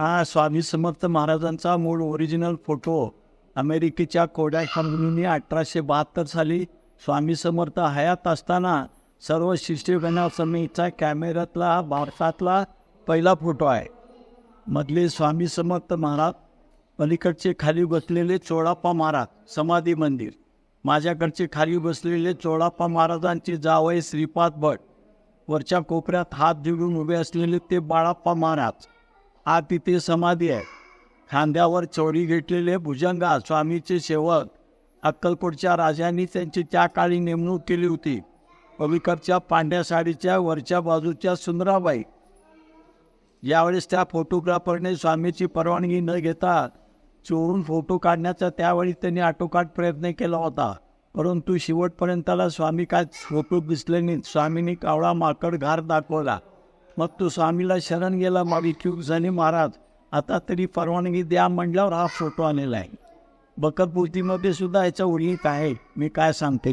हा स्वामी समर्थ महाराजांचा मूळ ओरिजिनल फोटो अमेरिकेच्या कोड्या कंपनीने अठराशे बहात्तर साली स्वामी समर्थ हयात असताना सर्व शिष्यगणासमेतचा कॅमेऱ्यातला भारतातला पहिला फोटो आहे. मधले स्वामी समर्थ महाराज पलीकडचे खाली बसलेले चोळाप्पा महाराज समाधी मंदिर. माझ्याकडचे खाली बसलेले चोळाप्पा महाराजांचे जावई श्रीपाद भट वरच्या कोपऱ्यात हात जोडून उभे असलेले ते बाळाप्पा महाराज. हा तिथे समाधी आहे. खांद्यावर चोरी घेतलेले भुजंगा स्वामीचे सेवक अक्कलकोटच्या राजांनी त्यांची त्या काळी नेमणूक केली होती. पविकरच्या पांढऱ्या साडीच्या वरच्या बाजूच्या सुंदराबाई. यावेळेस त्या फोटोग्राफरने स्वामीची परवानगी न घेता चोरून फोटो काढण्याचा त्यावेळी त्यांनी आटोकाट प्रयत्न केला होता. परंतु शेवटपर्यंतला स्वामी काय फोटो दिसले नाहीत स्वामींनी कावळा माकड घार दाखवला. मग तो स्वामीला शरण गेला. मग इच्छुक झाले महाराज आता तरी परवानगी द्या म्हणल्यावर हा फोटो आलेला आहे. बकरपूर्तीमध्ये सुद्धा याचा उल्लेख आहे मी काय सांगते?